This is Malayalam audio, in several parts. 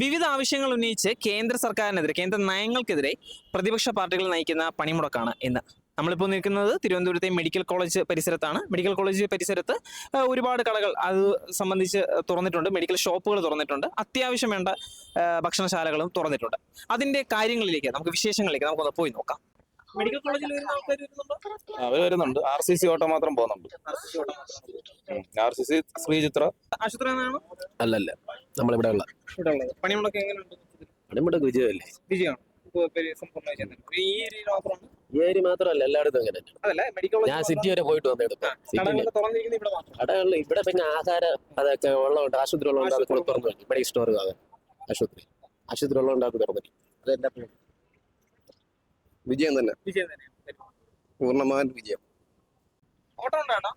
വിവിധ ആവശ്യങ്ങൾ ഉന്നയിച്ച് കേന്ദ്ര സർക്കാരിനെതിരെ കേന്ദ്ര നയങ്ങൾക്കെതിരെ പ്രതിപക്ഷ പാർട്ടികൾ നയിക്കുന്ന പണിമുടക്കാണ് ഇന്ന്. നമ്മളിപ്പോൾ നിൽക്കുന്നത് തിരുവനന്തപുരത്തെ മെഡിക്കൽ കോളേജ് പരിസരത്താണ്. മെഡിക്കൽ കോളേജ് പരിസരത്ത് ഒരുപാട് കടകൾ അത് സംബന്ധിച്ച് തുറന്നിട്ടുണ്ട്. മെഡിക്കൽ ഷോപ്പുകൾ തുറന്നിട്ടുണ്ട്. അത്യാവശ്യം വേണ്ട ഭക്ഷണശാലകളും തുറന്നിട്ടുണ്ട്. അതിന്റെ കാര്യങ്ങളിലേക്ക് നമുക്ക് വിശേഷങ്ങളിലേക്ക് നമുക്കൊന്ന് പോയി നോക്കാം. മെഡിക്കൽ കോളേജിൽ വരുന്ന ആൾക്കാർ വരുന്നുണ്ടോ? അവർ വരുന്നുണ്ട്. ആർ സി സി ഓട്ടോ മാത്രം പോകുന്നുണ്ട്. R C C Sree Chitra. ആശുപത്രി അല്ലല്ല. നമ്മളിവിടെ ഉള്ള ഇവിടെ ഉള്ളത് പണിമുടക്ക് എങ്ങനെയുണ്ട്? നമ്മുടെ വിജയമല്ലേ വിജയമാണ്. ഇപ്പൊ പേര് സമ്പൂർണമായി ചെന്നിട്ടുണ്ട്. ഈ ഏരിയയിൽ മാത്രമാണ്? ഈ ഏരി മാത്രമല്ല എല്ലായിടത്തും അങ്ങനെ തന്നെ. അതല്ല മെഡിക്കൽ ഞാൻ സിറ്റി വരെ പോയിട്ട് വന്നെടുക്കും സിറ്റിയിൽ. കടകളൊക്കെ തുറന്നിരിക്കുന്നത് ഇവിടെ മാത്രം കടകളിൽ ഇവിടെ പിന്നെ ആഹാര അതൊക്കെ ഉള്ളതുകൊണ്ട് ആശുപത്രി ഉള്ളതുകൊണ്ട് അത് ആശുപത്രി തുറന്നു വെക്കും മെഡിക്കൽ സ്റ്റോർ ആകാൻ ആശുപത്രി. ആശുപത്രി ഉള്ളതുകൊണ്ട് അത് തുറന്നു വെക്കും അതെല്ലാം വിജയം തന്നെ. വിജയം തന്നെയാണ്. പൂർണമായ വിജയം ഓട്ടോ ഉണ്ടാണോ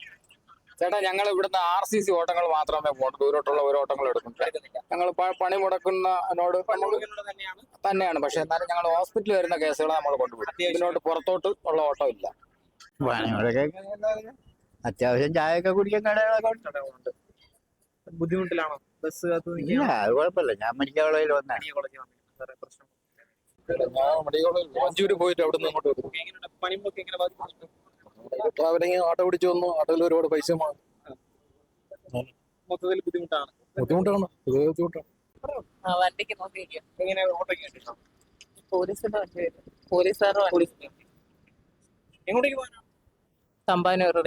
ചേട്ടാ ഞങ്ങൾ ഇവിടുന്ന് ആർ സി സി ഓട്ടങ്ങൾ മാത്രമേ പോകുന്നു ദൂരോട്ടുള്ള ഓരോ ഓട്ടങ്ങൾ എടുക്കുന്നുണ്ട് ഞങ്ങൾ പണി മുടക്കുന്നതിനോട് തന്നെയാണ്. പക്ഷെ എന്നാലും ഞങ്ങൾ ഹോസ്പിറ്റലിൽ വരുന്ന കേസുകൾ നമ്മൾ കൊണ്ടുപോകും ഇതിനോട് പുറത്തോട്ട് ഉള്ള ഓട്ടം ഇല്ല. അത്യാവശ്യം അത്യാവശ്യം ചായയൊക്കെ കുടിക്കാൻ കടകളൊക്കെ ഉണ്ട്. ബുദ്ധിമുട്ടിലാണോ? ബസ് കാത്ത് ഇല്ല അത് കുഴപ്പമില്ല. ഞാൻ മെഡിക്കൽ കോളേജിൽ വന്നാണ് ഞാൻ മെഡിക്കൽ കോളേജ് മഞ്ചൂര് പോയിട്ട് അവിടെ നിന്ന് ഇങ്ങോട്ട് വരും. പണിമുടക്ക് എങ്ങനെ ബാധിക്കുന്നുണ്ട്? ട്രാവലിംഗ് ഓട്ടോ പിടിച്ചു വന്നു. ഓട്ടോയിൽ ഒരുപാട് പൈസ മൊത്തത്തിൽ ബുദ്ധിമുട്ടാണ്. ബുദ്ധിമുട്ടാണ്. ഇത് ബുദ്ധിമുട്ടാണ്. ആ വണ്ടിക്ക് നോക്കിയിരിക്കും എങ്ങനെ ഓട്ടോയ്ക്ക് പോലീസിന്റെ വണ്ടി വരും. പോലീസുകാരുടെ വണ്ടി. എങ്ങോട്ടേക്ക് പോകാനാണ് തമ്പാനൂർ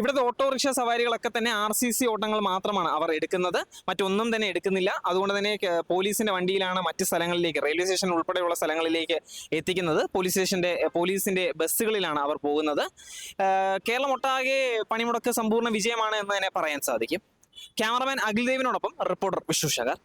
ഇവിടുത്തെ ഓട്ടോറിക്ഷ സവാരികളൊക്കെ തന്നെ ആർ സി സി ഓട്ടങ്ങൾ മാത്രമാണ് അവർ എടുക്കുന്നത്. മറ്റൊന്നും തന്നെ എടുക്കുന്നില്ല. അതുകൊണ്ട് തന്നെ പോലീസിന്റെ വണ്ടിയിലാണ് മറ്റ് സ്ഥലങ്ങളിലേക്ക് റെയിൽവേ സ്റ്റേഷൻ ഉൾപ്പെടെയുള്ള സ്ഥലങ്ങളിലേക്ക് എത്തിക്കുന്നത്. പോലീസ് സ്റ്റേഷന്റെ പോലീസിന്റെ ബസ്സുകളിലാണ് അവർ പോകുന്നത്. കേരളം ഒട്ടാകെ പണിമുടക്ക് സമ്പൂർണ വിജയമാണ് എന്ന് തന്നെ പറയാൻ സാധിക്കും. ക്യാമറമാൻ അഖിൽദേവിനോടൊപ്പം റിപ്പോർട്ടർ വിഷ്ണു ശങ്കർ